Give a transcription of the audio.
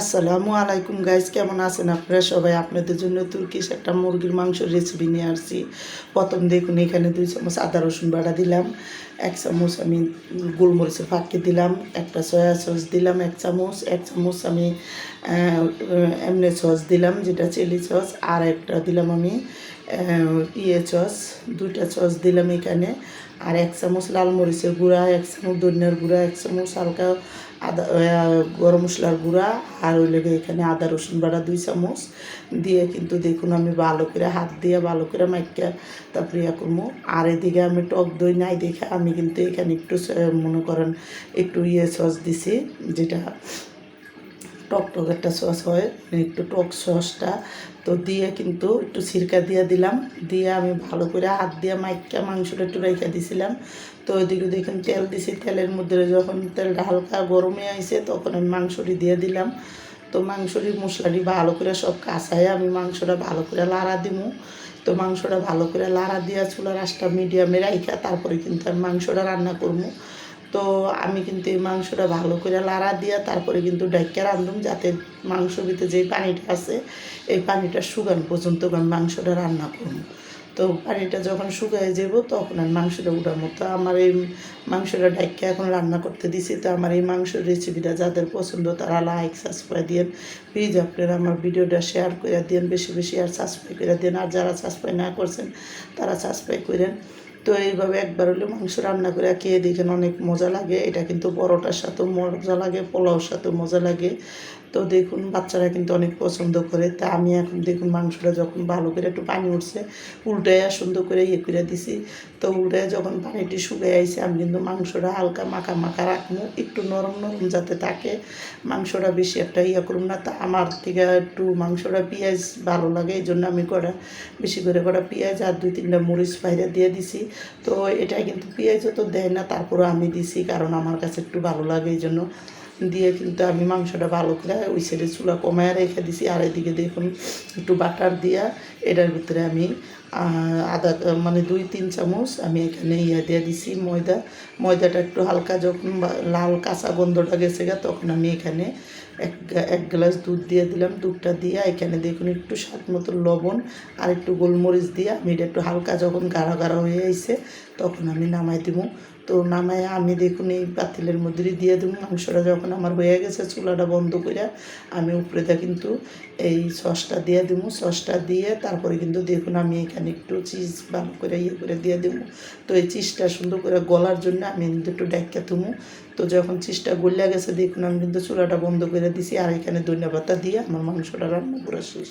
আসসালামু আলাইকুম গাইজ কেমন আছেন আপনারা সবাই? আপনাদের জন্য তুর্কিশ একটা মুরগির মাংসের রেসিপি নিয়ে আসছি। প্রথম দেখুন, এখানে দুই চামচ আদা রসুন বাটা দিলাম, এক চামচ আমি গোলমরিচের ফাঁকি দিলাম, একটা সয়া সস দিলাম, এক চামচ এক চামচ আমি এমনি সস দিলাম, যেটা চিলি সস আর একটা দিলাম আমি ইয়ে সস দুইটা সস দিলাম এখানে, আর এক চামচ লাল মরিচের গুঁড়া, এক চামচ ধনিয়ার গুঁড়া, এক চামচ হালকা আদা গরম মশলার গুঁড়া আর ওই লেগে এখানে আদা রসুন বাড়া দুই চামচ। দিয়ে কিন্তু দেখুন আমি ভালো করে হাত দিয়ে ভালো করে মাইকা তারপরে ইয়া করব। আর এদিকে আমি টক দই নাই দেখে আমি কিন্তু এখানে একটু মনে করেন একটু ইয়ে সস দিছি, যেটা টক টক একটা সস হয় মানে একটু টক সসটা। তো দিয়ে কিন্তু একটু সিরকা দিয়ে দিলাম। দিয়ে আমি ভালো করে হাত দিয়ে মাইকা মাংসটা একটু রেখে দিছিলাম। তো ওইদিকে দেখুন তেল দিছি, তেলের মধ্যে যখন তেলটা হালকা গরমে আইছে তখন আমি মাংসটি দিয়ে দিলাম। তো মাংসটি মশলাটি ভালো করে সব কাঁচায় আমি মাংসটা ভালো করে লাড়া দিমু। তো মাংসটা ভালো করে লাড়া দিয়া চুলার আঁচটা মিডিয়ামে রাইখা, তারপরে কিন্তু আমি মাংসটা রান্না করব তো আমি কিন্তু এই মাংসটা ভালো করে লাড়া দিয়া তারপরে কিন্তু ডাইকা রান্ধুম যাতে মাংস ভিতরে যে পানিটা আছে, এই পানিটা শুকান পর্যন্ত আমি মাংসটা রান্না করব। তো পানিটা যখন শুকায় যাব তখন আমি মাংসটা উঠাবো তো আমার এই মাংসটা ডাইকা এখন রান্না করতে দিছি। তো আমার এই মাংসের রেসিপিটা যাদের পছন্দ তারা লাইক, সাবস্ক্রাইব দিন প্লিজ আপনারা আমার ভিডিওটা শেয়ার করে দিন বেশি বেশি আর সাবস্ক্রাইব করে দিন আর যারা সাবস্ক্রাইব না করছেন তারা সাবস্ক্রাইব করেন। তো এইভাবে একবার হলে মাংস রান্না করে খেয়ে দেখেন অনেক মজা লাগে। এটা কিন্তু পরোটার সাথেও মজা লাগে, পোলাওর সাথেও মজা লাগে। তো দেখুন, বাচ্চারা কিন্তু অনেক পছন্দ করে। তা আমি এখন দেখুন, মাংসটা যখন ভালো করে একটু পানি উঠছে, উল্টায় সুন্দর করে ইয়ে করে দিছি। তো উল্টায় যখন পানিটি শুকিয়ে আইছে, আমি কিন্তু মাংসটা হালকা মাখা মাখা রাখব, একটু নরম নরম যাতে থাকে। মাংসটা বেশি একটা ইয়ে করুন না। তা আমার থেকে একটু মাংসটা পেঁয়াজ ভালো লাগে, এই জন্য আমি কটা বেশি করে কটা পেঁয়াজ আর দুই তিনটা মরিচ বাইরে দিয়ে দিছি। তো এটা কিন্তু পেঁয়াজও তো দেয় না তারপরে আমি দিছি, কারণ আমার কাছে একটু ভালো লাগে, এই জন্য। দিয়ে কিন্তু আমি মাংসটা ভালো করে ওই সাইডে চুলা কমায় রেখে দিছি। আর এদিকে দেখুন একটু বাটার দিয়া এটার ভিতরে আমি আদা মানে দুই, তিন চামচ আমি এখানে ইয়া দিয়ে দিছি ময়দা। ময়দাটা একটু হালকা যখন লাল কাঁচা গন্ধটা গেছে গা, তখন আমি এখানে এক এক গ্লাস দুধ দিয়ে দিলাম। দুধটা দিয়ে এখানে দেখুন একটু স্বাদ মতো লবণ আর একটু গোলমরিচ দিয়ে আমি এটা একটু হালকা যখন গাঢ় গাঢ় হয়ে আইছে, তখন আমি নামাই দিব। তো নামাই আমি দেখুন এই পাতিলের মধ্যে দিয়ে দেবো। মাংসটা যখন আমার হয়ে গেছে, চুলাটা বন্ধ করে আমি উপরে দিয়ে কিন্তু এই সসটা দিয়ে দেবো। সসটা দিয়ে তারপরে কিন্তু দেখুন আমি এখানে একটু চিজ বাম করে ইয়ে করে দিয়ে দেবো। তো এই চিজটা সুন্দর করে গলার জন্য আমি কিন্তু একটু ডাক্কা তুমু তো যখন চিজটা গলিয়া গেছে, দেখুন আমি কিন্তু চুলাটা বন্ধ করে দিছি। আর এখানে ধন্যবাদটা দিয়ে আমার মাংসটা রান্না করে শেষ।